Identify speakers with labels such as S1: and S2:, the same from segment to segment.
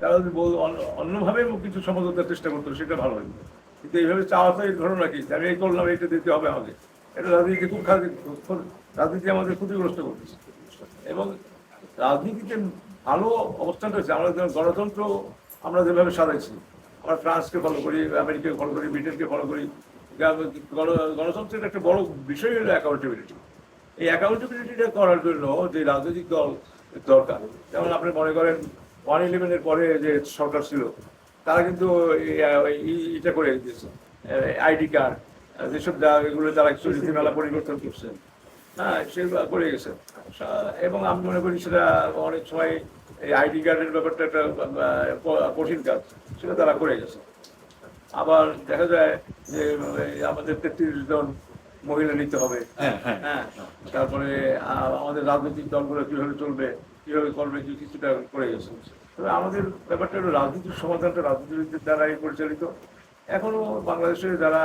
S1: তারা যদি বল অন্য- অন্যভাবে কিছু সমঝোতার চেষ্টা করতো, সেটা ভালো হতো কিন্তু এইভাবে চাওয়া তো এই ঘটনা কি আমি এই করলাম, এইটা দিতে হবে আমাকে। এটা রাজনীতি খুব রাজনীতি আমাদের ক্ষতিগ্রস্ত করতেছে। এবং রাজনীতিতে ভালো অবস্থান রয়েছে। আমরা যেমন গণতন্ত্র আমরা যেভাবে সাজাইছি, আমরা ফ্রান্সকে ফলো করি, আমেরিকাকে ফলো করি, ব্রিটেনকে ফলো করি, গণ- গণতন্ত্রের একটা বড় বিষয় হলো অ্যাকাউন্টেবিলিটি এই অ্যাকাউন্টেবিলিটিটা করার জন্য যে রাজনৈতিক দল দরকার। যেমন আপনি মনে করেন ওয়ান ইলেভেনের পরে যে সরকার ছিল তারা কিন্তু এটা করে দিয়েছে। আইডি কার্ড যেসব এগুলো তারা নীতিমালা পরিবর্তন করছে। হ্যাঁ সেগুলো করে গেছে। এবং আমি মনে করি সেটা অনেক সময় এই আইডি কার্ডের ব্যাপারটা একটা কঠিন কাজ সেটা তারা করে গেছে। আবার দেখা যায় যে আমাদের তেত্রিশ জন মহিলা নিতে হবে।
S2: হ্যাঁ, হ্যাঁ।
S1: হ্যাঁ তারপরে আমাদের রাজনৈতিক দলগুলো কীভাবে চলবে কীভাবে করবে কি কিছুটা করে গেছে। তবে আমাদের ব্যাপারটা হলো রাজনীতির সমাধানটা রাজনীতিবিদদের দ্বারাই পরিচালিত। এখনও বাংলাদেশে যারা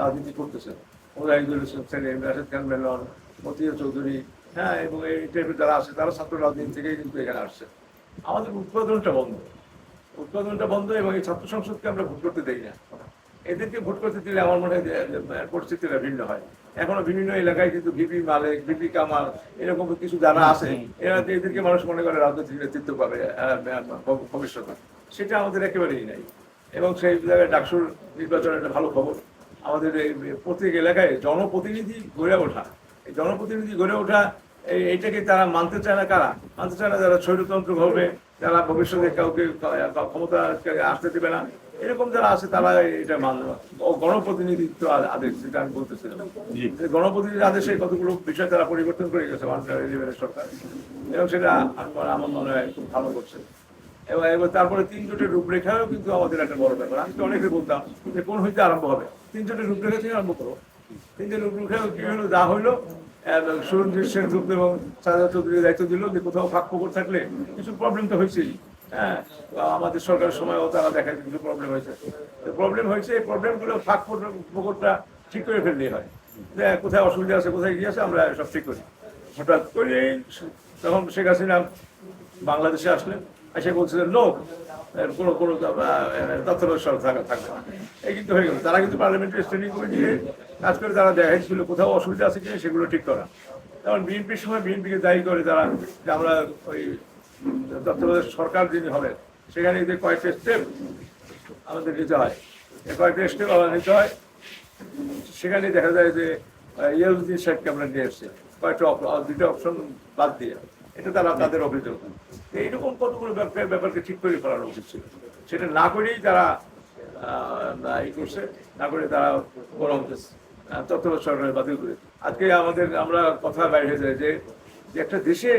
S1: রাজনীতি করতেছেন ওরাইদুল হোসেন রাশেদ খান, মেলন মতিয়া চৌধুরী হ্যাঁ এবং এই টাইপের যারা আছে, তারা ছাত্র রাজনীতি থেকেই কিন্তু এখানে আসছে। আমাদের উৎপাদনটা বন্ধ। উৎপাদনটা বন্ধ এবং এই ছাত্র সংসদকে আমরা ভোট করতে দেই না। এদেরকে ভোট করতে দিলে আমার মনে হয় পরিস্থিতিটা ভিন্ন হয়। এখনও বিভিন্ন এলাকায় কিন্তু ভিপি মালিক ভিপি কামাল এরকম কিছু যারা আছে এরা এদেরকে মানুষ মনে করে রাজনৈতিক নেতৃত্ব পাবে ভবিষ্যতে। সেটা আমাদের একেবারেই নাই। এবং সেই জায়গায় ডাকসুর নির্বাচনের একটা ভালো খবর। আমাদের এই প্রত্যেক এলাকায় জনপ্রতিনিধি গড়ে ওঠা। এই জনপ্রতিনিধি গড়ে ওঠা এই- এইটাকে তারা মানতে চায় না কারা? মানতে চায় না যারা স্বৈরতন্ত্র হবে যারা ভবিষ্যতে কাউকে ক্ষমতা আসতে দেবে না। এরকম যারা আছে তারা এটা মানবে গণপ্রতিনিধিত্ব আদেশ যেটা আমি বলতেছিলাম।
S2: জি।
S1: যে গণপ্রতিনিধি আদেশে কতগুলো বিষয় তারা পরিবর্তন করে গেছে সরকার। এবং সেটা আমার মনে হয় খুব ভালো করছে। এবং এবার তারপরে তিন জোটের রূপরেখাও কিন্তু আমাদের একটা বড় ব্যাপার। আমি তো অনেকে বলতাম যে কোন হইতে আরম্ভ হবে? তিন জোটের রূপরেখা থেকে আরম্ভ করো। তিন জোটের রূপরেখা কি হলো যা হইল সুরঞ্জিত সেন গ্রুপ এবং সাজা চৌধুরীর দায়িত্ব দিল যে কোথাও ফাঁক থাকলে কিছু প্রবলেম তো হয়েছেই হ্যাঁ আমাদের সরকারের সময়ও তারা দেখায় কিছু প্রবলেম হয়েছে। প্রবলেম হয়েছে, এই প্রবলেমগুলো ফাঁক ফোকরটা ঠিক করে ফেললেই হয়। যে কোথায় অসুবিধা আছে, কোথায় কি আছে, আমরা সব ঠিক করি। হঠাৎ করে তখন শেখ হাসিনা বাংলাদেশে আসলেন, এসে বলছিলেন, লোক কোনো কোনো তথ্য থাকা, থাকবে। এই কিন্তু হয়ে গেল। তারা কিন্তু পার্লামেন্টারি স্ট্যান্ডিং কমিটিতে কাজ করে তারা দেখাইছিল, কোথাও অসুবিধা আছে কিনা সেগুলো ঠিক করা। যেমন বিএনপির সময় বিএনপিকে দায়ী করে তারা যে আমরা ওই তত্ত্বাবধায়ক সরকার যিনি হবে সেখানে যে কয়েকটা স্টেপ আমাদের নিতে হয় এই কয়েকটা স্টেপ আমরা নিতে হয়, সেখানে দেখা যায় যে ইয়াজুদ্দিন সাহেবকে আমরা নিয়ে এসেছি। কয়েকটা দুইটা অপশন বাদ দিয়ে। এটা তারা তাদের অভিযোগ। এইরকম কতগুলো ব্যাপার ব্যাপারকে ঠিক করে ফেলানো উচিত ছিল। সেটা না করেই তারা ই করছে, না করে তারা বরং তত্ত্বাবধায়ক সরকারের বাতিল করে আজকে আমাদের আমরা কথা বাইরে হয়ে যায় যে একটা দেশে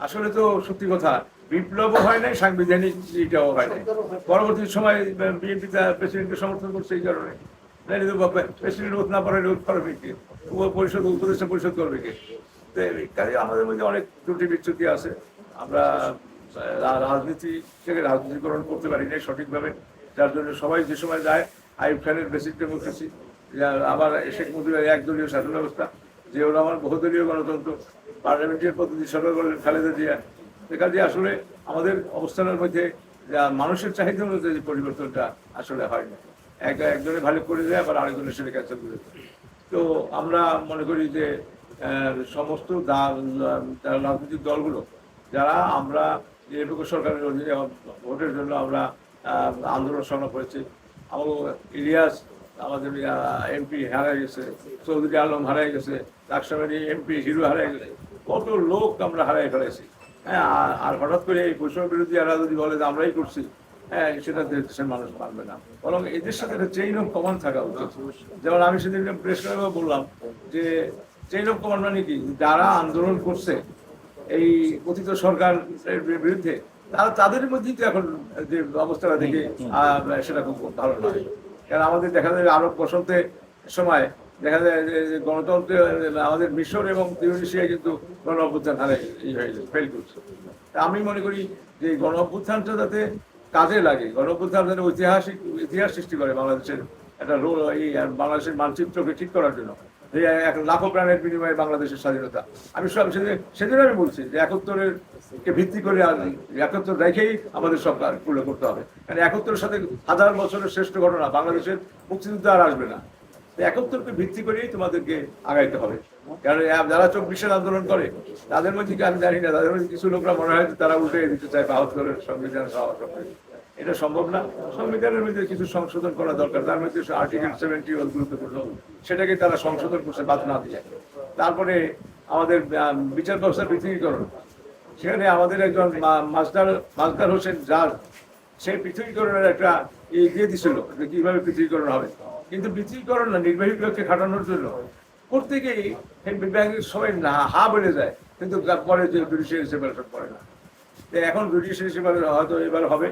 S1: আসলে তো সত্যি কথা, বিপ্লবও হয় নাই সাংবিধানিক এটাও হয় নাই। পরবর্তী সময় বিএনপি প্রেসিডেন্টকে সমর্থন করছে এই কারণে। প্রেসিডেন্ট ওত না পারলে ওত করবে কে? পরিষদ, উপদেষ্টা পরিষদ করবে কে? কাজে আমাদের মধ্যে অনেক ত্রুটি বিচ্যুতি আছে। আমরা রাজনীতি থেকে রাজনীতিকরণ করতে পারি না সঠিকভাবে। যার জন্য সবাই যে সময় যায় আইব খানের বেসিক ডেমোক্রেসি আবার শেখ মুজিবের একদলীয় শাসন ব্যবস্থা জিয়াউর আমার বহুদলীয় গণতন্ত্র, পার্লামেন্টের পদ্ধতি সরকার করলেন খালেদা জিয়া। দেখা যায় আসলে আমাদের অবস্থানের মধ্যে যা মানুষের চাহিদা অনুযায়ী পরিবর্তনটা আসলে হয় না। এক একজনে ভালো করে দেয় আবার আরেকজনের সেটা ক্যান্সেল করে দেয় তো আমরা মনে করি যে সমস্ত রাজনৈতিক দলগুলো, যারা আমরা নিরপেক্ষ সরকারের অধীনে ভোটের জন্য আমরা আন্দোলন সংগ্রাম করেছি। আমার ইলিয়াস আমাদের এমপি হারাই গেছে, চৌধুরী আলম হারাই গেছে লাকসামের এমপি হিরো হারাই গেছে। কত লোক আমরা হারাই ফেলেছি। হ্যাঁ আর- হঠাৎ করে এই বৈষম্য বিরোধী এরা যদি বলে যে আমরাই করছি হ্যাঁ সেটা দেশের মানুষ মানবে না। বরং এদের সাথে একটা চেইন অফ কমান্ড থাকা উচিত। যেমন আমি সেদিন প্রেস ক্লাবে বললাম যে চেইন অফ কমান্ড মানে কি? যারা আন্দোলন করছে এই কথিত সরকারের বিরুদ্ধে তারা তাদের মধ্যেই তো এখন যে অবস্থাটা দেখে সেটা খুব ভালো নয়। কারণ আমাদের দেখা যায় আরব বসন্তের সময় দেখা যায় যে গণতন্ত্রে আমাদের মিশর এবং তিউনিশিয়া কিন্তু গণ অভ্যুত্থান হারে ই হয়ে ফেল করছে। আমি মনে করি যে গণ অভ্যুত্থানটা যাতে কাজে লাগে গণ অভ্যুত্থান যাতে ঐতিহাসিক, ইতিহাস সৃষ্টি করে বাংলাদেশের একটা রোল এই বাংলাদেশের মানচিত্রকে ঠিক করার জন্য। এক লাখো প্রাণের বিনিময়ে বাংলাদেশের স্বাধীনতা। আমি সব সেদিন সেদিন আমি বলছি যে একাত্তরের কে ভিত্তি করে একাত্তর রেখেই আমাদের সব কাজগুলো করতে হবে। কারণ একাত্তরের সাথে হাজার বছরের শ্রেষ্ঠ ঘটনা বাংলাদেশের মুক্তিযুদ্ধ আর আসবে না। তো একাত্তরকে ভিত্তি করেই তোমাদেরকে আগাইতে হবে। কারণ যারা চব্বিশের আন্দোলন করে, তাদের মধ্যে আমি জানি না, তাদের মধ্যে কিছু লোকরা মনে হয় তারা উল্টে দিতে চায় বাহাত্তরের সংবিধান এটা সম্ভব না। সংবিধানের মধ্যে কিছু সংশোধন করা দরকার, তার মধ্যে আর্টিকেল সেভেন্টি গুরুত্বপূর্ণ। সেটাকে তারা সংশোধন করছে বাদ না দিয়ে তারপরে আমাদের বিচার ব্যবস্থার পৃথিবীকরণ সেখানে আমাদের একজন মাস্টার মাস্টার হোসেন যার সেই পৃথিবীকরণের একটা ই দিয়ে দিছিল যে কীভাবে পৃথিবীকরণ হবে। কিন্তু পৃথিবীকরণ না, নির্বাহী বিভাগকে খাটানোর জন্য। এই বিভাগের সবাই না, হা বেড়ে যায়। কিন্তু পরে যে জুডিশিয়ারি সেপারেশন করে না। তো এখন জুডিশিয়ারি সেপারেশন হয়তো এবার হবে।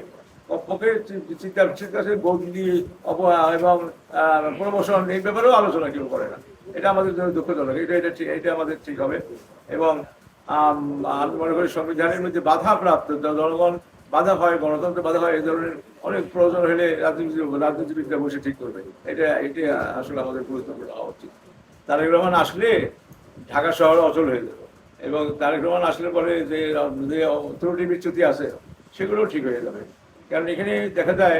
S1: পক্ষে চিন্তা চিন্তা বদলি অপয়া এবং প্রমোশন এই ব্যাপারেও আলোচনা কেউ করে না। এটা আমাদের জন্য দুঃখজনক। এটা এটা ঠিক এটা আমাদের ঠিক হবে। এবং, আমি মনে করি সংবিধানের মধ্যে বাধা প্রাপ্ত জনগণ বাধা হয়, গণতন্ত্র বাধা হয় এই ধরনের অনেক প্রয়োজন হলে রাজনীতি রাজনীতিবিদরা বসে ঠিক করবে। এটা এটা আসলে আমাদের গুরুত্বপূর্ণ হওয়া উচিত। তারেক রহমান আসলে ঢাকা শহর অচল হয়ে যাবে এবং তারেক রহমান আসলে পরে যে যে ত্রুটি বিচ্যুতি আছে, সেগুলোও ঠিক হয়ে যাবে। কারণ এখানে দেখা যায়,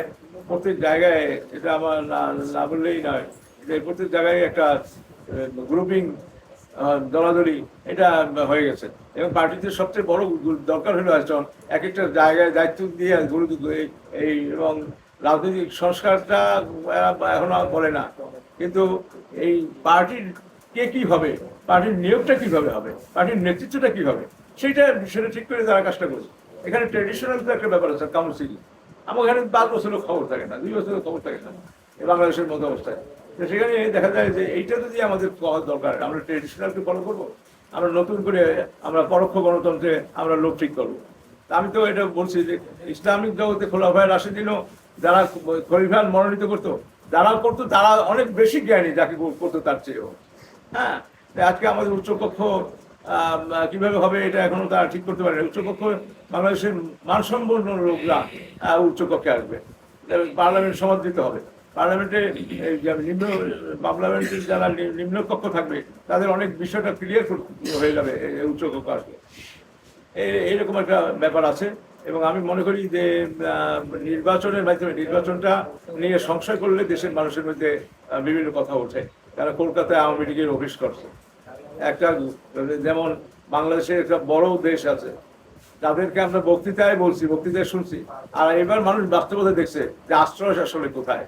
S1: প্রত্যেক জায়গায়, এটা আমার না না বললেই নয়, যে প্রত্যেক জায়গায় একটা গ্রুপিং দলাদলি, এটা হয়ে গেছে। এবং পার্টিতে সবচেয়ে বড় দরকার হলো একজন এক একটা জায়গায় দায়িত্ব দিয়ে এই- এই এবং রাজনৈতিক সংস্কারটা এখনও বলে না। কিন্তু এই পার্টির কে কি হবে পার্টির নিয়োগটা কীভাবে হবে, পার্টির নেতৃত্বটা কি হবে সেইটা সেটা ঠিক করে তারা কাজটা করছে। এখানে ট্রেডিশনাল তো একটা ব্যাপার আছে কাউন্সিল আমার এখানে পাঁচ বছরের খবর থাকে না, দুই বছরের খবর থাকে না বাংলাদেশের মতো অবস্থায়। তো সেখানে দেখা যায় যে এইটা যদি আমাদের দরকার, আমরা ট্রেডিশনালকে ফলো করব? আমরা নতুন করে আমরা পরোক্ষ গণতন্ত্রে আমরা লোক ঠিক করব। আমি তো এটা বলছি যে ইসলামিক জগতে খোলাফায় রাশিদিনও যারা খলিফার মনোনীত করতো যারা করতো, তারা অনেক বেশি জ্ঞানী যাকে করতো তার চেয়েও। হ্যাঁ? আজকে আমাদের উচ্চকক্ষ কীভাবে হবে এটা এখনও তারা ঠিক করতে পারে। উচ্চকক্ষ বাংলাদেশের মানসম্পন্ন লোকরা উচ্চকক্ষে আসবে। পার্লামেন্ট সমাদৃত হবে। পার্লামেন্টে নিম্ন পার্লামেন্টের যারা নি- নিম্ন কক্ষ থাকবে, তাদের অনেক বিষয়টা ক্লিয়ার হয়ে যাবে উচ্চকক্ষ এই- এইরকম একটা ব্যাপার আছে এবং আমি মনে করি যে নির্বাচনের মাধ্যমে নির্বাচনটা নিয়ে সংশয় করলে দেশের মানুষের মধ্যে বিভিন্ন কথা ওঠে। তারা কলকাতায় আওয়ামী লীগের অফিস করছে। একটা, যেমন বাংলাদেশের একটা বড় দেশ আছে তাদেরকে আমরা বক্তৃতায় বলছি, বক্তৃতায় শুনছি। আর এবার মানুষ বাস্তবতা দেখছে যে আশ্রয় আসলে কোথায়।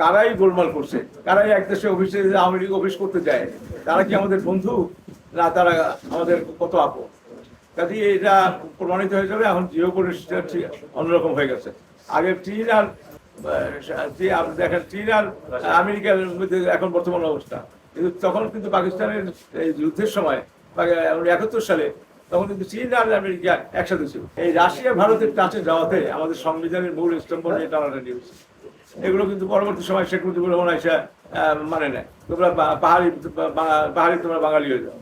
S1: কারাই গোলমাল করছে। কারাই এক দেশে অফিসে আওয়ামী লীগ অফিস করতে যায়, তারা কি আমাদের বন্ধু? না, তারা আমাদের কত আপন? কাজে এটা প্রমাণিত হয়ে যাবে, এখন জিও পরিস্থিতি ঠিক অন্যরকম হয়ে গেছে। আগে চীন আর দেখেন, চীন আর আমেরিকার মধ্যে এখন বর্তমান অবস্থা। কিন্তু তখন কিন্তু পাকিস্তানের এই যুদ্ধের সময় একাত্তর সালে তখন কিন্তু চীন আর আমেরিকা একসাথে ছিল। এই রাশিয়া, ভারতের কাছে যাওয়াতে আমাদের সংবিধানের মূল স্তম্ভ নিয়ে টানাটানি হয়েছে। এগুলো কিন্তু পরবর্তী সময় শেখ মুজিবুর রহমান এসে মানে নেয়। তোমরা পাহাড়ি পাহাড়ি তোমরা বাঙালি হয়ে যাও।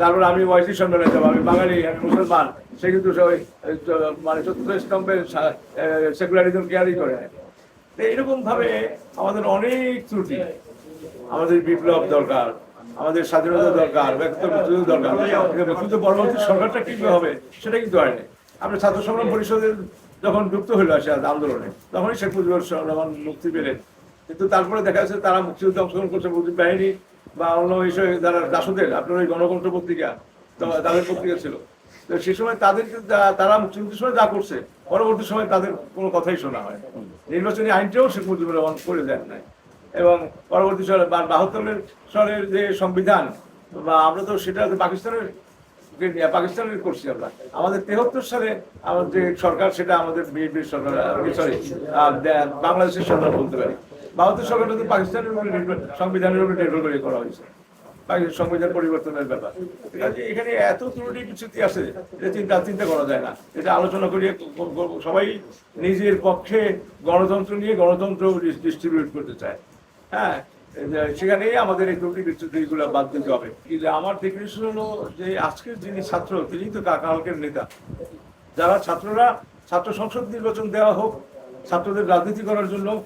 S1: তারপর আমি ওয়াইসি সম্মেলনে যাব। আমি বাঙালি, আমি মুসলমান। সে কিন্তু মানে চতুর্থ স্তম্ভের সেকুলারিজম কেয়ারই করে এইরকম ভাবে আমাদের অনেক ত্রুটি। আমাদের বিপ্লব দরকার। আমাদের স্বাধীনতা দরকার, ব্যক্তিত্ব মুক্তিযুদ্ধ দরকার। কিন্তু পরবর্তী সরকারটা কীভাবে হবে, সেটা কিন্তু হয়নি আমরা ছাত্র সংগ্রাম পরিষদের যখন যুক্ত হইল আসে আন্দোলনে, তখনই শেখ মুজিবুর রহমান মুক্তি পেলেন। কিন্তু তারপরে দেখা যাচ্ছে তারা মুক্তিযুদ্ধে অংশগ্রহণ করছে মুজিব বাহিনী বা অন্য হিসেবে যারা দাসদের, আপনার ওই গণকণ্ঠ পত্রিকা তাদের পত্রিকা ছিল। তো সে সময় তাদেরকে যা- তারা মুক্তিযুদ্ধের সময় যা করছে, পরবর্তী সময় তাদের কোনো কথাই শোনা হয়। নির্বাচনী আইনটাও শেখ মুজিবুর রহমান করে দেন নাই। এবং পরবর্তী সালে বাহাত্তরের সালের যে সংবিধান, বা আমরা তো সেটা পাকিস্তানের পাকিস্তানের করছি আমরা। আমাদের তেহত্তর সালে আমাদের যে সরকার, সেটা আমাদের বিএনপির সরকার সরি বাংলাদেশের সরকার বলতে পারি। বাহাত্তর সরকারটা তো পাকিস্তানের উপরে নির্ভর, সংবিধানের উপরে নির্ভর করে করা হয়েছে। সংবিধান পরিবর্তনের ব্যাপার। কাজে এখানে এত ত্রুটি বিচ্যুতি আছে এটা চিন্তা চিন্তা করা যায় না। এটা আলোচনা করিয়ে সবাই নিজের পক্ষে গণতন্ত্র নিয়ে গণতন্ত্র ডিস্ট্রিবিউট করতে চায়। হ্যাঁ সেখানেই আমাদের এই ত্রুটি বিচ্যুতিগুলো বাদ দিতে হবে। কিন্তু আমার ডেফিনেশন হলো যে আজকের যিনি ছাত্র তিনি তো কা- কালকের নেতা। যারা ছাত্ররা ছাত্র সংসদ নির্বাচন দেওয়া হোক ছাত্রদের রাজনীতি করার জন্য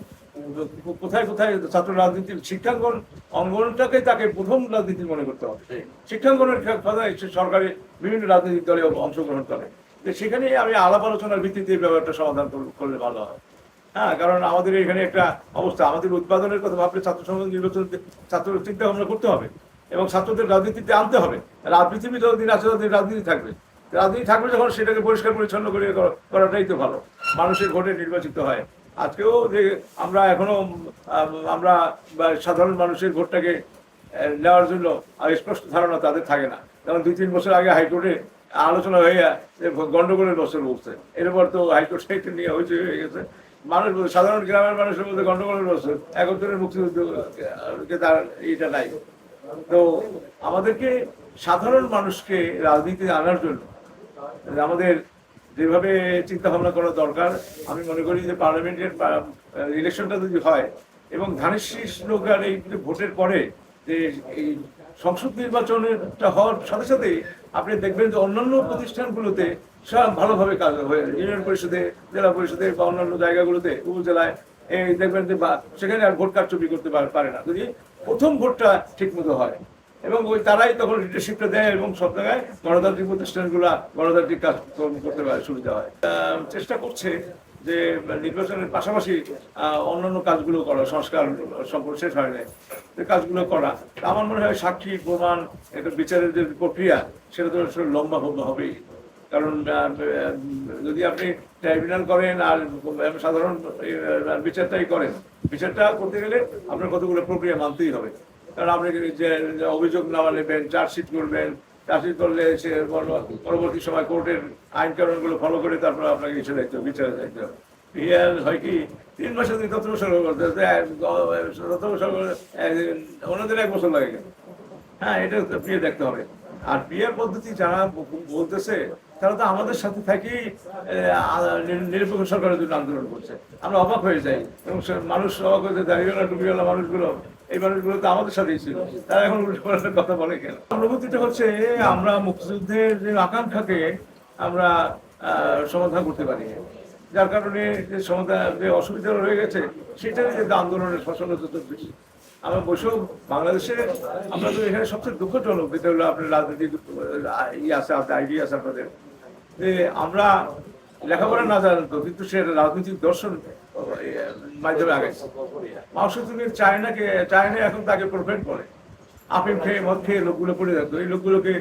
S1: কোথায় কোথায় ছাত্র রাজনীতির শিক্ষাঙ্গন অঙ্গনটাকে তাকে প্রথম রাজনীতি মনে করতে হবে। শিক্ষাঙ্গনের কথা সরকারি বিভিন্ন রাজনৈতিক দলে অংশগ্রহণ করে। সেখানে আমি আলাপ আলোচনার ভিত্তিতে ব্যাপারটা সমাধান করলে ভালো হয়। হ্যাঁ কারণ আমাদের এখানে একটা অবস্থা। আমাদের উৎপাদনের কথা ভাবলে ছাত্র সমাজ নির্বাচন ছাত্র চিন্তা ভাবনা করতে হবে এবং ছাত্রদের রাজনীতিতে আনতে হবে। রাজনীতি যতদিন আছে ততদিন রাজনীতি থাকবে। রাজনীতি থাকবে যখন সেটাকে পরিষ্কার পরিচ্ছন্ন করে করাটাই তো ভালো। মানুষের ভোটে নির্বাচিত হয়। আজকেও যে আমরা এখনও আমরা সাধারণ মানুষের ভোটটাকে নেওয়ার জন্য স্পষ্ট ধারণা তাদের থাকে না। যেমন দুই তিন বছর আগে হাইকোর্টে আলোচনা হয়ে গন্ডগোলের বছর উঠছে এরপর তো হাইকোর্ট সাইটে নিয়ে হয়েছে হয়ে গেছে। মানুষ সাধারণ গ্রামের মানুষের মধ্যে গন্ডগোলের বছর একত্রের মুক্তিযুদ্ধকে তার এইটা নাই। তো আমাদেরকে সাধারণ মানুষকে রাজনীতি আনার জন্য, আমাদের যেভাবে চিন্তা ভাবনা করা দরকার, আমি মনে করি যে পার্লামেন্টের ইলেকশনটা যদি হয়, এবং ধানের শীষ এই ভোটের পরে যে এই সংসদ নির্বাচনটা হওয়ার সাথে সাথে আপনি দেখবেন যে অন্যান্য প্রতিষ্ঠানগুলোতে সব ভালোভাবে কাজ হয়ে ইউনিয়ন পরিষদে, জেলা পরিষদে বা অন্যান্য জায়গাগুলোতে, উপজেলায়, এই দেখবেন যে সেখানে আর ভোট কারচুপি করতে পারে না। যদি প্রথম ভোটটা ঠিক মতো হয় এবং ওই তারাই তখন লিডারশিপটা দেয় এবং সব জায়গায় গণতান্ত্রিক প্রতিষ্ঠানগুলো গণতান্ত্রিক কাজ করতে পারে, সুবিধা হয়। চেষ্টা করছে যে নির্বাচনের পাশাপাশি অন্যান্য কাজগুলো করা, সংস্কার সম্পর্ক শেষ হয় নাই। কাজগুলো করা আমার মনে হয় সাক্ষী প্রমাণ একটা বিচারের যে প্রক্রিয়া, সেটা তো লম্বা হবে- হবেই। কারণ যদি আপনি ট্রাইব্যুনাল করেন আর সাধারণ বিচারটাই করেন, বিচারটা করতে গেলে আপনার কতগুলো প্রক্রিয়া মানতেই হবে। কারণ আপনি যে অভিযোগ নামা নেবেন, চার্জশিট করবেন, চার্জশিট করলে সে পরবর্তী সময় কোর্টের আইন কানুনগুলো ফলো করে তারপর আপনাকে ইসে দায়িত্ব বিচারে দায়িত্ব। ইয়ার হয় কি, তিন মাসে যদি তত বছর করতে তত বছর ওনাদের এক বছর লাগে। হ্যাঁ এটা পিএ দেখতে হবে। আর পিয়ার পদ্ধতি যারা বলতেছে তারা তো আমাদের সাথে থাকি নিরপেক্ষ সরকারের জন্য আন্দোলন করছে। আমরা অবাক হয়ে যাই। এবং মানুষ অবাক হয়েছে দাঁড়িয়েলা টুপিওয়ালা মানুষগুলো। এই মানুষগুলো তো আমাদের সাথেই ছিল। তারা এখন কথা বলে কেন? অনুভূতিটা হচ্ছে, আমরা মুক্তিযুদ্ধের যে আকাঙ্ক্ষাকে আমরা সমাধান করতে পারি। যার কারণে যে সমাধান, যে অসুবিধা রয়ে গেছে সেটারই যে আন্দোলনের ফসল যত বেশি। আমরা বসেও বাংলাদেশে, আমরা তো এখানে সবচেয়ে দুঃখজনক যেটা হলো আপনার রাজনীতি ইয়ে আছে আপনার আইডিয়া আছে আপনাদের। যে আমরা লেখাপড়া না জানতো কিন্তু সে রাজনৈতিক দর্শন, মাধ্যমে আগাইছে। মাংসতুমির চায়নাকে, চায়না এখন তাকে প্রোফেন্ট করে। আফিম খেয়ে মদ খেয়ে লোকগুলো পড়ে থাকতো এই লোকগুলোকে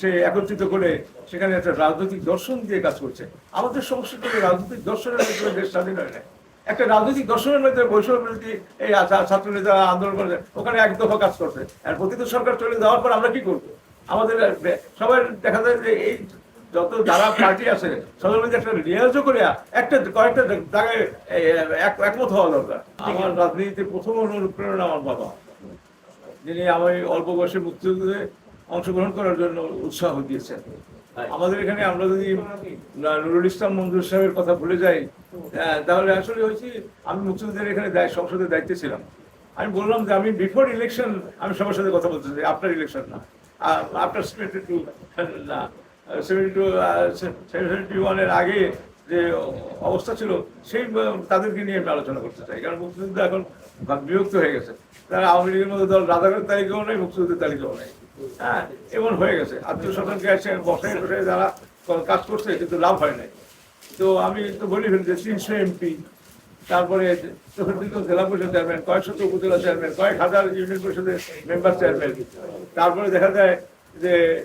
S1: সে একত্রিত করে সেখানে একটা রাজনৈতিক দর্শন দিয়ে কাজ করছে। আমাদের সমস্যাটা রাজনৈতিক দর্শনের মাধ্যমে দেশ স্বাধীন হয় না? একটা রাজনৈতিক দর্শনের মধ্যে বৈষম্য বিরোধী এই ছাত্র নেতা আন্দোলন করে ওখানে এক দফা কাজ করছে। আর প্রতিটি সরকার চলে যাওয়ার পর আমরা কি করব? আমাদের সবাই দেখা যায় যে এই যত যারা পার্টি আছে মধ্যে একটা রিয়াজও করে একটা কয়েকটা জায়গায় এক- একমত হওয়া দরকার। আমার রাজনীতিতে প্রথম অনুপ্রেরণা আমার বাবা। যিনি আমি অল্প বয়সে মুক্তিযুদ্ধে অংশগ্রহণ করার জন্য উৎসাহ দিয়েছেন। আমাদের এখানে আমরা যদি নুরুল ইসলাম মঞ্জুর সাহেবের কথা ভুলে যাই তাহলে আসলে হয়েছে আমি মুক্তিযুদ্ধের এখানে দায়- সংসদের দায়িত্বে ছিলাম। আমি বললাম যে আমি বিফোর ইলেকশন আমি সবার সাথে কথা বলতে চাই আফটার ইলেকশন না। আফটার সেভেন্টি টু না। সেভেন্টি টু সেভেন্টি ওয়ানের আগে যে অবস্থা ছিল, সেই তাদেরকে নিয়ে আমি আলোচনা করতে চাই। কারণ মুক্তিযুদ্ধ এখন বিভক্ত হয়ে গেছে। তারা আওয়ামী লীগের মধ্যে দল রাজাকার তালিকাও নেই, মুক্তিযুদ্ধের তালিকাও নেই। হ্যাঁ এমন হয়ে গেছে। আত্মীয় এসে বসায় বসে যারা কাজ করছে, কিন্তু লাভ হয় নাই। তো আমি তো বলি ফেলি যে তিনশো এমপি, তারপরে জেলা পরিষদ চেয়ারম্যান, কয়েকশত উপজেলা চেয়ারম্যান, কয়েক হাজার ইউনিয়ন পরিষদের মেম্বার চেয়ারম্যান। তারপরে দেখা যায় যে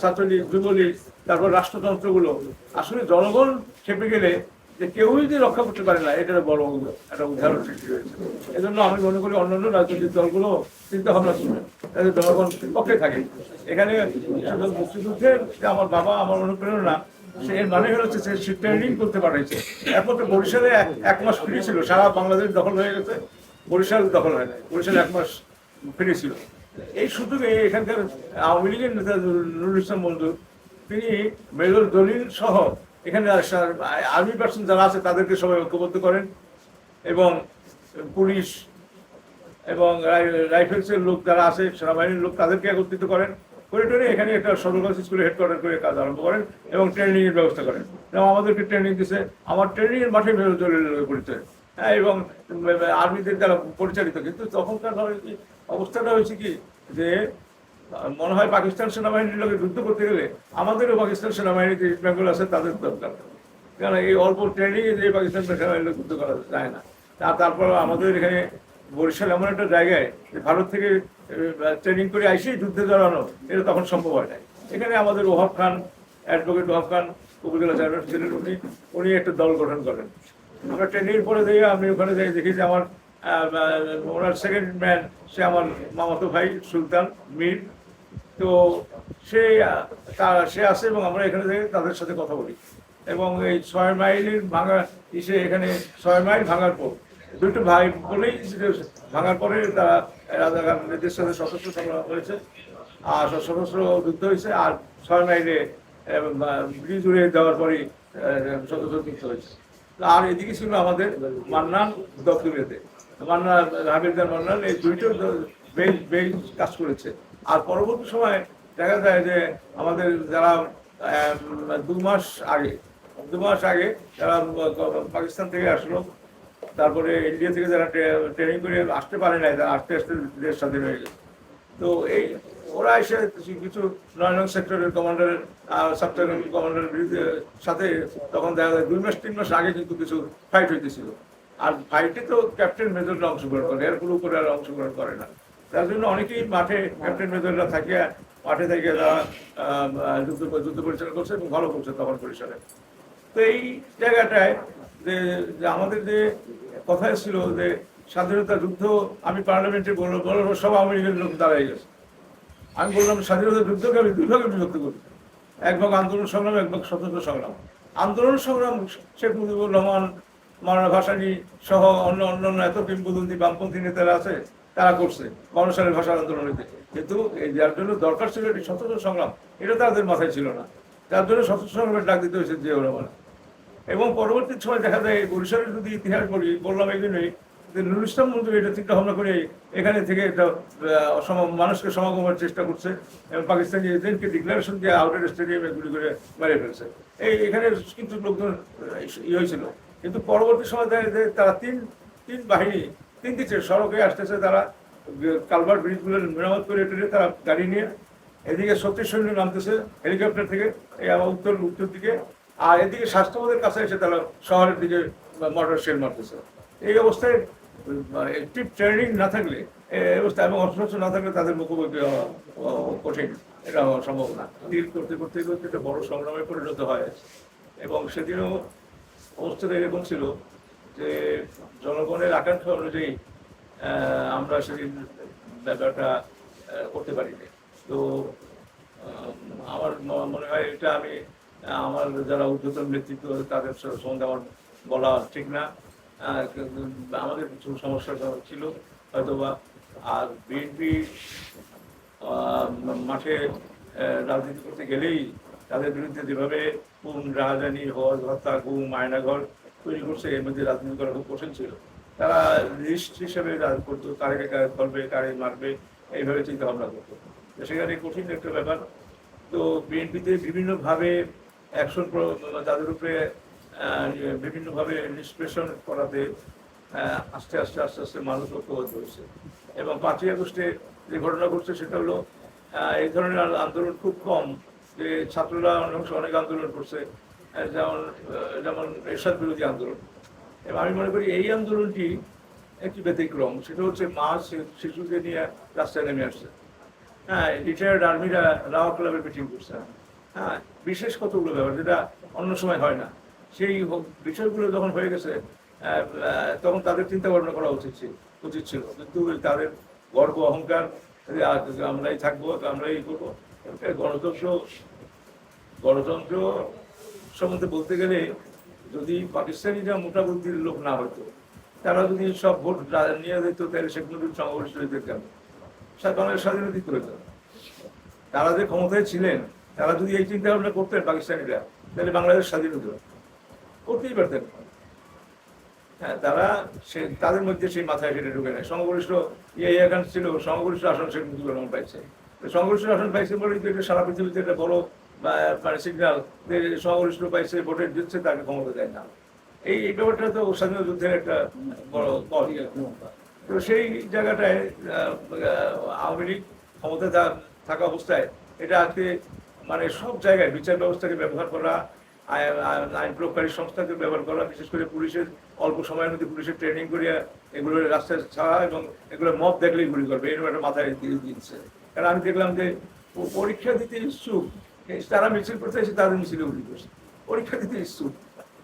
S1: ছাত্রলীগ, যুবলীগ, তারপর রাষ্ট্রতন্ত্রগুলো, আসলে জনগণ খেপে গেলে যে কেউই যে রক্ষা করতে পারে না এটা বড় একটা উদাহরণ সৃষ্টি হয়েছে। এজন্য আমি মনে করি অন্যান্য রাজনৈতিক দলগুলো চিন্তা ভাবনা করবেন যাতে জনগণ পক্ষে থাকে। এখানে মুক্তিযুদ্ধের যে আমার বাবা আমার অনুপ্রেরণা, সে এর মানে হচ্ছে সে ট্রেনিং করতে পাঠাইছে তো বরিশালে এক- মাস ফ্রি ছিল, সারা বাংলাদেশ দখল হয়ে গেছে। বরিশাল দখল হয় নাই, বরিশাল এক মাস ফ্রি ছিল। এই সুযোগে এখানকার আওয়ামী লীগের নেতা নুরুল ইসলাম মঞ্জুর তিনি মেজর দলিল সহ এখানে আর্মি পার্সন যারা আছে তাদেরকে সবাই ঐক্যবদ্ধ করেন এবং পুলিশ এবং রাইফেলসের লোক যারা আছে, সেনাবাহিনীর লোক তাদেরকে একত্রিত করেন, করে টেনে এখানে একটা সদরগঞ্জ স্কুলে হেডকোয়ার্টার করে কাজ আরম্ভ করেন এবং ট্রেনিংয়ের ব্যবস্থা করেন। এবং আমাদেরকে ট্রেনিং দিছে, আমার ট্রেনিংয়ের মাঠে মেজর দলিল পরিচয়। হ্যাঁ এবং আর্মিদের দ্বারা পরিচালিত, কিন্তু তখনকার অবস্থাটা হয়েছে কি? যে, মনে হয় পাকিস্তান সেনাবাহিনীর লোকে যুদ্ধ করতে গেলে আমাদেরও পাকিস্তান সেনাবাহিনী যে ইস্ট বেঙ্গল আছে, তাদের দরকার। কারণ এই অল্প ট্রেনিং যে পাকিস্তান সেনাবাহিনীর যুদ্ধ করা যায় না। তা, তারপর আমাদের এখানে বরিশাল এমন একটা জায়গায় যে ভারত থেকে ট্রেনিং করে আইসেই যুদ্ধে জড়ানো, এটা তখন সম্ভব হয় নাই। এখানে আমাদের ওহাব খান, অ্যাডভোকেট ওহাব খান, উপজেলা চেয়ারম্যান ছিলেন উনি। উনি একটা দল গঠন করেন। আমরা ট্রেনিং পরে দেখে আমি ওখানে দেখি যে আমার ওনার সেকেন্ড ম্যান সে আমার মামাতো ভাই সুলতান মীর। তো সে আহ, তা- সে আসে এবং আমরা এখানে থেকে তাদের সাথে কথা বলি। এবং এই ছয় মাইলের ভাঙা ইসে এখানে ছয় মাইল ভাঙার পর দুটো ভাই বলেই ভাঙার পরে তারা রাজা রাজাকারদের সাথে সশস্ত্র সংগ্রাম হয়েছে আর সশস্ত্র যুদ্ধ হয়েছে আর ছয় মাইলে ব্রিজ উড়ে দেওয়ার পরেই আহ, সশস্ত্র যুদ্ধ হয়েছে। আর এদিকে ছিল আমাদের মান্নান দপ্তরিয়াতে মান্নান হাবিবদার মান্নান এই দুইটো বেশ বেশ কাজ করেছে। আর পরবর্তী সময় দেখা যায় যে আমাদের যারা দু মাস আগে, দু মাস আগে যারা পাকিস্তান থেকে আসলো, তারপরে ইন্ডিয়া থেকে যারা ট্রেনিং করে আসতে পারে নাই, তারা আস্তে আস্তে দেশ স্বাধীন হয়ে গেছে। তো এই, ওরা এসে কিছু- নয় নং সেক্টরের কমান্ডারের সাব কমান্ডারের সাথে তখন দেখা যায় দুই মাস, তিন মাস আগে কিন্তু কিছু ফাইট হইতেছিল। আর ফাইটে তো ক্যাপ্টেন মেজররা অংশগ্রহণ করে, এর পুরো করে আর অংশগ্রহণ করে না। তার জন্য অনেকেই মাঠে ক্যাপ্টেন মেজররা থাকে, মাঠে থেকে তারা যুদ্ধ যুদ্ধ পরিচালনা করছে এবং ভালো করছে তখন পরিসরে। তো এই জায়গাটায় যে আমাদের যে কথা ছিল যে স্বাধীনতা যুদ্ধ, আমি পার্লামেন্টে বলব বলব, সব আওয়ামী লীগের লোক দাঁড়াই গেছে। আমি বললাম, স্বাধীনতা যুদ্ধকে আমি দুই বিভক্ত করি। এক ভাগ আন্দোলন সংগ্রাম, এক ভাগ স্বতন্ত্র সংগ্রাম। আন্দোলন সংগ্রাম, শেখ মুজিবুর রহমান মাওলানা ভাসানী সহ অন্য অন্যান্য এত কিংবদন্তি বামপন্থী নেতারা আছে তারা করছে গণসারের ভাষা আন্দোলনীতে কিন্তু এই যার জন্য দরকার ছিল এটি স্বতন্ত্র সংগ্রাম এটা তাদের মাথায় ছিল না। তার জন্য স্বতন্ত্র সংগ্রামের ডাক দিতে হয়েছে জিয়াউর রহমান এবং পরবর্তী সময় দেখা যায় বরিশালের যদি ইতিহাস বলি বললাম এই জন্যই নুরুল ইসলাম মন্ত্রী এটা চিন্তা ভাবনা করে এখানে থেকে আহ, মানুষকে সমাগমের চেষ্টা করছে এবং পাকিস্তানি এজেন্টকে ডিক্লারেশন দিয়ে আউটের স্টেডিয়ামে গুলি করে মেরে ফেলছে। এই এখানে কিন্তু লোকজন ইয়ে হয়েছিল। কিন্তু পরবর্তী সময় তারা তিন তিন বাহিনী তিন দিকে সড়কে আসতেছে তারা কালভার ব্রিজগুলো মেরামত করে টেনে তারা গাড়ি নিয়ে এদিকে শক্তি সৈন্য নামতেছে হেলিকপ্টার থেকে উত্তর উত্তর দিকে, আর এদিকে স্বাস্থ্যবোধের কাছে এসে তারা শহরের দিকে মোটর শেল মারতেছে। এই অবস্থায় একটি ট্রেনিং না থাকলে এই অবস্থায় এবং অস্ত্র না থাকলে তাদের মুখোমুখি হওয়া কঠিন। এটা সম্ভব না। করতে করতে করতে একটা বড় সংগ্রামে পরিণত হয়। এবং সেদিনও অবস্থাটা এরকম ছিল যে জনগণের আকাঙ্ক্ষা অনুযায়ী আমরা সেদিন ব্যাপারটা করতে পারিনি। তো আমার মনে হয় এটা আমি, আমার যারা ঊর্ধ্বতন নেতৃত্ব, তাদের স- সম্বন্ধে আমার বলা ঠিক না। আমাদের কিছু সমস্যা ছিল, হয়তোবা। আর বিএনপি মাঠে রাজনীতি করতে গেলেই তাদের বিরুদ্ধে যেভাবে কোন রাজধানী হজ হত্যা, গুম, আয়নাঘর তৈরি করছে, এর মধ্যে রাজনীতি করা খুব কঠিন ছিল। তারা লিস্ট হিসেবে রাজ করতো কারে কারে করবে কারে মারবে, এইভাবে চিন্তা ভাবনা করতো। সেখানে কঠিন একটা ব্যাপার। তো বিএনপিতে বিভিন্নভাবে অ্যাকশন তাদের উপরে বিভিন্নভাবে নিষ্পেষণ করাতে আস্তে আস্তে আস্তে আস্তে মানুষ ঐক্যবদ্ধ হয়েছে। এবং পাঁচই আগস্টে যে ঘটনা ঘটছে সেটা হলো এই ধরনের আন্দোলন খুব কম যে ছাত্ররা অনেক আন্দোলন করছে যেমন যেমন এরশাদ বিরোধী আন্দোলন। এবং আমি মনে করি এই আন্দোলনটি একটি ব্যতিক্রম, সেটা হচ্ছে মা শিশুদের নিয়ে রাস্তায় নেমে আসছে। হ্যাঁ রিটায়ার্ড আর্মিরা রাওয়া ক্লাবের মিটিং করছে। হ্যাঁ বিশেষ কতগুলো ব্যাপার, যেটা অন্য সময় হয় না। সেই বিষয়গুলো যখন হয়ে গেছে তখন তাদের চিন্তা ভাবনা করা উচিত ছিল উচিত ছিল। কিন্তু তাদের গর্ব, অহংকার আমরাই থাকব আমরাই করব। গণতন্ত্র গণতন্ত্র সম্বন্ধে বলতে গেলে যদি পাকিস্তানিরা মোটা বুদ্ধির লোক না হতো, তারা যদি সব ভোট নিয়ে দিত তাহলে মুজিবুর সংঘর্ষ হইতে কেন? সারা বাংলাদেশ স্বাধীনতা দিতে তারা যে ক্ষমতায় ছিলেন, তারা যদি এই চিন্তা ভাবনা করতেন পাকিস্তানিরা, তাহলে বাংলাদেশ স্বাধীন হতো। করতেই পারতেন। হ্যাঁ তারা সে, তাদের মধ্যে সেই মাথায় সেটা ঢুকে নেয় সংগরিষ্ঠ ইয়ে এখান ছিল সংগরিষ্ঠ আসন শেখ পাইছে। তো সংগরিষ্ঠ আসন পাইছে বলেই তো এটা সারা পৃথিবীতে একটা বড় মানে সিগন্যাল যে সংগরিষ্ঠ পাইছে ভোটে জিতছে তাকে ক্ষমতা দেয় না। এই ব্যাপারটা তো স্বাধীনতা যুদ্ধের একটা বড় দল তো সেই জায়গাটায় আওয়ামী লীগ ক্ষমতা থাকা অবস্থায় এটা আজকে মানে সব জায়গায় বিচার ব্যবস্থাকে ব্যবহার করা আইন প্রয়োগকারী সংস্থাকে ব্যবহার করা, বিশেষ করে পুলিশের অল্প সময়ের মধ্যে পুলিশের ট্রেনিং করিয়া এগুলো রাস্তায় ছাড়া এবং এগুলো মত দেখলেই গুলি করবে, এরকম একটা মাথায় দিয়ে দিচ্ছে কারণ আমি দেখলাম যে পরীক্ষা দিতে ইচ্ছুক। তারা মিছিল করতে এসে তাদের মিছিলে গুলি করছে পরীক্ষা দিতে ইচ্ছুক।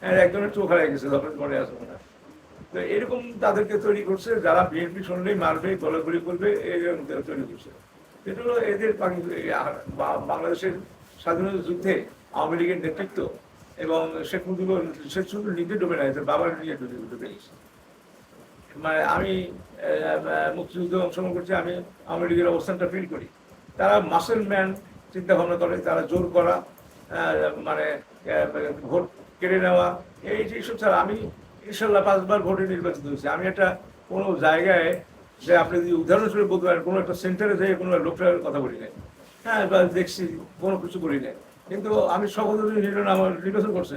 S1: হ্যাঁ একজনের চোখ হারাই গেছে, তখন মনে আসবে না তো এরকম তাদেরকে তৈরি করছে, যারা বিএনপি শুনলেই মারবে, গলাগুলি করবে, এরকম তৈরি করছে। এটা হলো এদের বাংলাদেশের স্বাধীনতা যুদ্ধে আওয়ামী লীগের নেতৃত্ব এবং শেখ মুজিবুর সে শুধু নিজে ডুবে তার বাবার নিজে ডুবে ডুবে গেছে। মানে আমি মুক্তিযুদ্ধে অংশগ্রহণ করছি, আমি আওয়ামী লীগের অবস্থানটা ফিল করি। তারা মাসেল ম্যান চিন্তা ভাবনা করে, তারা জোর করা মানে ভোট কেড়ে নেওয়া, এই যে সব ছাড়া আমি ইনশাল্লাহ পাঁচবার ভোটে নির্বাচিত হয়েছি। আমি একটা কোনো জায়গায় যে আপনি যদি উদাহরণস্বরূপ বলতে পারেন, কোনো একটা সেন্টারে যেয়ে কোনো লোকটার কথা বলি নাই। হ্যাঁ বা দেখছি, কোনো কিছু করি নাই। কিন্তু আমি শপথ নিলেন আমার নির্বাচন করছে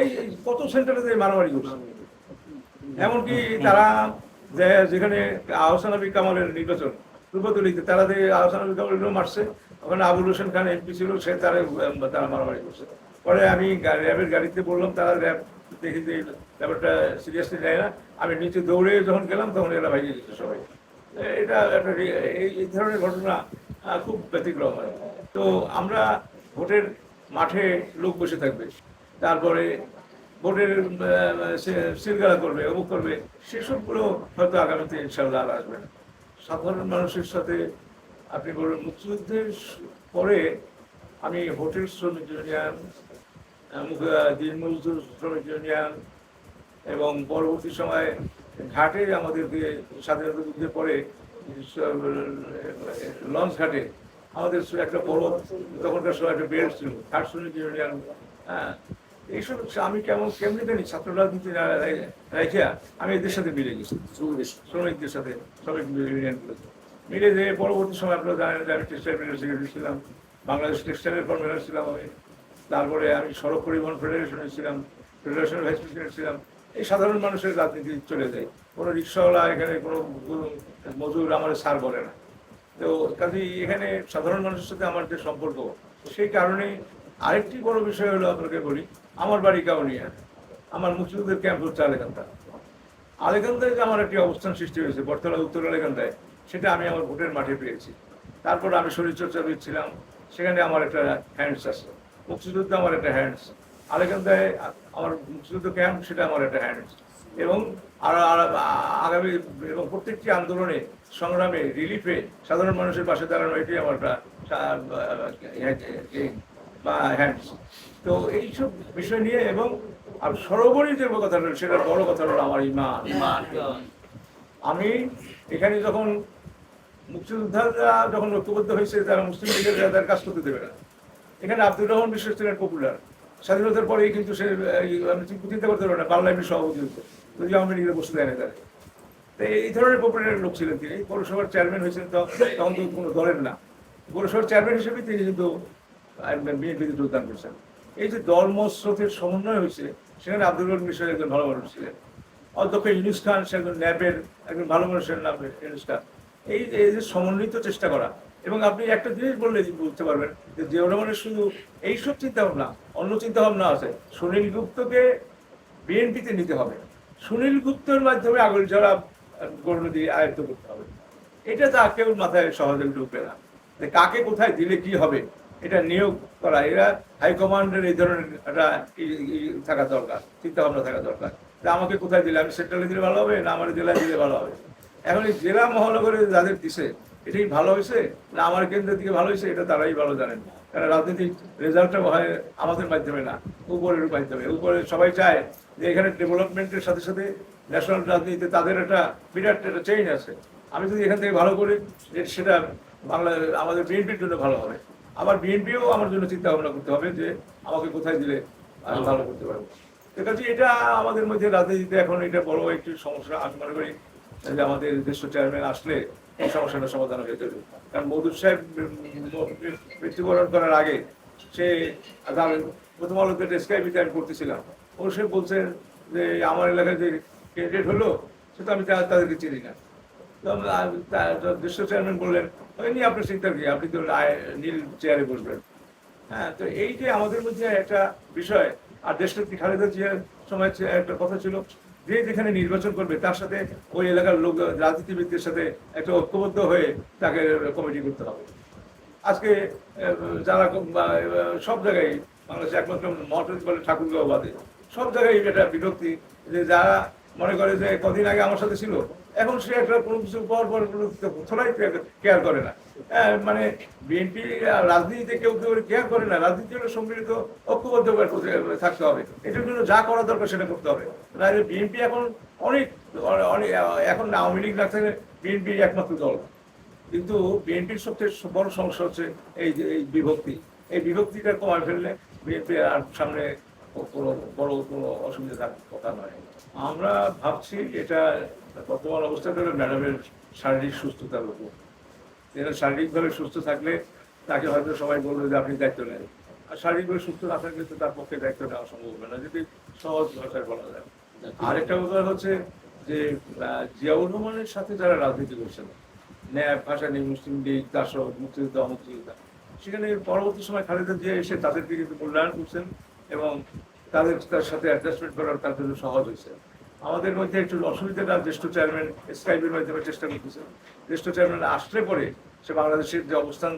S1: এই এই কত সেন্টারে যেয়ে মারামারি করছে এমনকি তারা যে যেখানে আহসান আবি কামালের নির্বাচন রূপতলিতে তারা যে আহসান আবি কামাল মারছে, ওখানে আবুল হোসেন খান এমপি ছিল, সে তারা তারা মারামারি করছে। পরে আমি র্যাবের গাড়িতে বললাম, তারা র্যাব দেখি যে ব্যাপারটা সিরিয়াসলি নেয় না। আমি নিচে দৌড়ে যখন গেলাম, তখন এরা ভাইয়ে গেছে সবাই। এটা একটা এই ধরনের ঘটনা খুব ব্যতিক্রম হয়। তো আমরা ভোটের মাঠে লোক বসে থাকবে। তারপরে ভোটের সিলগালা করবে অমুক করবে সেসবগুলো হয়তো আগামীতে ইনশাল্লাহ আর আসবে না। সাধারণ মানুষের সাথে আপনি বলুন মুক্তিযুদ্ধের পরে আমি হোটেল শ্রমিক ইউনিয়ন আহ, দিনমজদুর শ্রমিক ইউনিয়ন এবং পরবর্তী সময়ে ঘাটে আমাদেরকে স্বাধীনতা যুদ্ধের পরে লঞ্চ ঘাটে আমাদের একটা বড় তখনকার সময় একটা বেল্ট ছিল ঘাট শ্রমিক ইউনিয়ন হ্যাঁ এইসব আমি কেমন কেমনি জানি ছাত্র রাজনীতি রাখিয়া আমি এদের সাথে মিলে গেছি। শ্রমিকদের সাথে। শ্রমিক ইউনিয়নগুলো মিলে যে পরবর্তী সময় আপনারা জানেন যে আমি টেক্সটাইল মিলের ছিলাম বাংলাদেশ টেক্সটাইলের কনভেনার ছিলাম আমি। তারপরে আমি সড়ক পরিবহন ফেডারেশনে ছিলাম ফেডারেশনের ভাইস প্রেসিডেন্ট ছিলাম। এই সাধারণ মানুষের রাজনীতি চলে যায়। কোনো রিক্সাওয়ালা এখানে কোনো মজুর আমার সার বলে না। তো কাজে এখানে সাধারণ মানুষের সাথে আমার যে সম্পর্ক সেই কারণে আরেকটি বড় বিষয় হলো আপনাকে বলি। আমার বাড়ি কাউনিয়া। আমার মুক্তিযুদ্ধের ক্যাম্প হচ্ছে আলেকান্তা আলেকান্দায় যে আমার একটি অবস্থান সৃষ্টি হয়েছে বর্তলা উত্তর আলেকান্দায়, সেটা আমি আমার ভোটের মাঠে পেয়েছি। তারপর আমি শরীরচর্চা ছিলাম, সেখানে আমার একটা হ্যান্ডস আছে। মুক্তিযুদ্ধ আমার একটা হ্যান্ডস আলেকান্দায় আমার মুক্তিযুদ্ধ ক্যাম্প সেটা আমার একটা হ্যান্ডস এবং আর আগামী এবং প্রত্যেকটি আন্দোলনে, সংগ্রামে রিলিফে সাধারণ মানুষের পাশে দাঁড়ানো এটি আমার একটা হ্যান্ডস তো এইসব বিষয় নিয়ে এবং আর সর্বোপরি যে কথা হলো সেটা বড় কথা হলো আমার ইমান। আমি এখানে যখন মুক্তিযোদ্ধারা যখন ঐক্যবদ্ধ হয়েছে তারা মুসলিম লীগের তাদের কাজ করতে দেবে না। এখানে আব্দুর রহমান বিশ্বাস ছিলেন পপুলার স্বাধীনতার পরেই কিন্তু সে চিন্তা করতে পারবে না পার্লামেন্ট সভাপতি হতো যদি আওয়ামী লীগের বসে দেয় না তাদের তো এই ধরনের পপুলার লোক ছিলেন তিনি। পৌরসভার চেয়ারম্যান হয়েছেন তো তখন তো কোনো দলের না। পৌরসভার চেয়ারম্যান হিসেবে তিনি কিন্তু বিএনপিতে যোগদান করছেন। এই যে দলমত স্রোতের সমন্বয় হয়েছে, সেখানে আব্দুল বিশ্বাস একজন ভালো মানুষ ছিলেন। অধ্যক্ষ ইউনুস খান, সে একজন ন্যাপের একজন ভালো মানুষের নাম ইউনুস খান। এই যে সমন্বিত চেষ্টা করা, এবং আপনি একটা জিনিস বললে বুঝতে পারবেন যে জিয়াউর রহমানের শুধু এইসব চিন্তা ভাবনা অন্য চিন্তা ভাবনা আছে। সুনীল গুপ্তকে বিএনপিতে নিতে হবে। সুনীল গুপ্তর মাধ্যমে আগল ঝরা দিয়ে আয়ত্ত করতে হবে। এটা তা কেউ মাথায় সহজে ঢুকবে না। কাকে কোথায় দিলে কি হবে এটা নিয়োগ করা, এরা হাইকমান্ডের এই ধরনের একটা থাকা দরকার চিন্তা ভাবনা থাকা দরকার। আমাকে কোথায় দিলে? আমি সেন্ট্রালে দিলে ভালো হবে না আমার জেলায় দিলে ভালো হবে? এখন এই জেলা মহানগরে যাদের দিছে, এটাই ভালো হয়েছে না আমার কেন্দ্রের দিকে ভালো হয়েছে? এটা তারাই ভালো জানেন। কারণ রাজনৈতিক রেজাল্টটা হয় আমাদের মাধ্যমে না, উপরের মাধ্যমে। উপরে সবাই চায় যে এখানে ডেভেলপমেন্টের সাথে সাথে ন্যাশনাল রাজনীতিতে তাদের একটা বিরাট একটা চেঞ্জ আছে। আমি যদি এখান থেকে ভালো করি সেটা বাংলা, আমাদের বিএনপির জন্য ভালো হবে। আবার বিএনপিও আমার জন্য চিন্তা ভাবনা করতে হবে যে আমাকে কোথায় দিলে আমি ভালো করতে পারব। কাজে এটা আমাদের মধ্যে রাজনীতিতে এখন এটা বড় একটি সমস্যা আমি মনে করি যে আমাদের দেশ চেয়ারম্যান আসলে এই সমস্যাটা সমাধান হয়ে যাবে। কারণ মধুর সাহেব মৃত্যুবরণ করার আগে সে প্রথম আলোতে স্কাইপিতে আমি করতেছিলাম। ও সে বলছেন যে আমার এলাকায় যে ক্যান্ডিডেট হলো সে তো আমি তাদেরকে চিনি না। আমরা- দেশ চেয়ারম্যান বললেন, ওই নিয়ে আপনার চিন্তা কি? আপনি তো নীল চেয়ারে বসবেন। হ্যাঁ তো এই যে আমাদের মধ্যে একটা বিষয়, আর দেশনেত্রী খালেদা জিয়ার সময় একটা কথা ছিল, যে যেখানে নির্বাচন করবে, তার সাথে ওই এলাকার লোক, রাজনীতিবিদদের সাথে একটা ঐক্যবদ্ধ হয়ে তাকে কমিটি করতে হবে। আজকে যারা সব জায়গায় বাংলাদেশে একমাত্র মহাটন বলে ঠাকুরগাঁও বাদে, সব জায়গায় এটা বিরক্তি যে যারা মনে করে যে কদিন আগে আমার সাথে ছিল। এখন সে একটা কোনো কিছু পর পর কোথায় কেয়ার করে না। হ্যাঁ, মানে বিএনপি রাজনীতিতে কেউ কেউ কেয়ার করে না। রাজনীতি হলে সম্মিলিত ঐক্যবদ্ধ থাকতে হবে। এটার জন্য যা করা দরকার সেটা করতে হবে। বিএনপি এখন অনেক অনেক এখন আওয়ামী লীগ না থাকলে বিএনপি একমাত্র দল। কিন্তু বিএনপির সবচেয়ে বড় সমস্যা হচ্ছে এই যে এই বিভক্তি। এই বিভক্তিটা কমায় ফেললে বিএনপি আর সামনে কোনো বড় কোনো অসুবিধা থাকার কথা নয়। আমরা ভাবছি এটা বর্তমান অবস্থাটা হলো ম্যাডামের শারীরিক সুস্থতার উপর। এরা শারীরিকভাবে সুস্থ থাকলে তাকে হয়তো সবাই বলবে যে আপনি দায়িত্ব নেন। আর শারীরিকভাবে সুস্থ না থাকলে তো তার পক্ষে দায়িত্ব নেওয়া সম্ভব হবে না যদি সহজ ভাষায় বলা যায়। আরেকটা ব্যাপার হচ্ছে যে জিয়াউর রহমানের সাথে যারা রাজনীতি করছেন ন্যায় ভাষা নেই মুসলিম লীগ দাসক মুক্তিযোদ্ধা মুক্তিযোদ্ধা সেখানে পরবর্তী সময় খালেদা জিয়া এসে তাদেরকে কিন্তু মূল্যায়ন করছেন। এবং তাদের তার সাথে অ্যাডজাস্টমেন্ট করার তার জন্য সহজ হয়েছে। আমাদের মধ্যে একটু অসুবিধাটা জ্যেষ্ঠ চেয়ারম্যান স্কাইপের মাধ্যমে চেষ্টা করতেছে। জ্যেষ্ঠ চেয়ারম্যান আসলে পরে সে বাংলাদেশের যে অবস্থান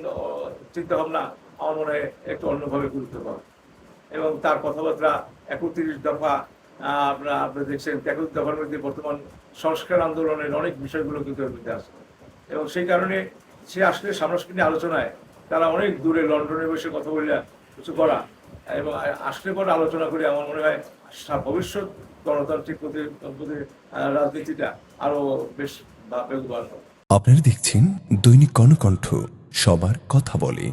S1: চিন্তাভাবনা আমার মনে হয় একটু অন্যভাবে গুরুত্ব পাবে এবং তার কথাবার্তা একত্রিশ দফা আপনারা আপনারা দেখছেন, একত্রিশ দফার মধ্যে বর্তমান সংস্কার আন্দোলনের অনেক বিষয়গুলো কিন্তু এর মধ্যে আছে। এবং সেই কারণে সে আসলে সামনাসামনি আলোচনায় তারা অনেক দূরে লন্ডনে বসে কথা বলে কিছু করা এবং আসলে পরে আলোচনা করি, আমার মনে হয় ভবিষ্যৎ গণতান্ত্রিক রাজনীতিটা আরও বেশ বেগবান হবে।
S2: আপনারা দেখছেন দৈনিক কর্ণকণ্ঠ, সবার কথা বলে।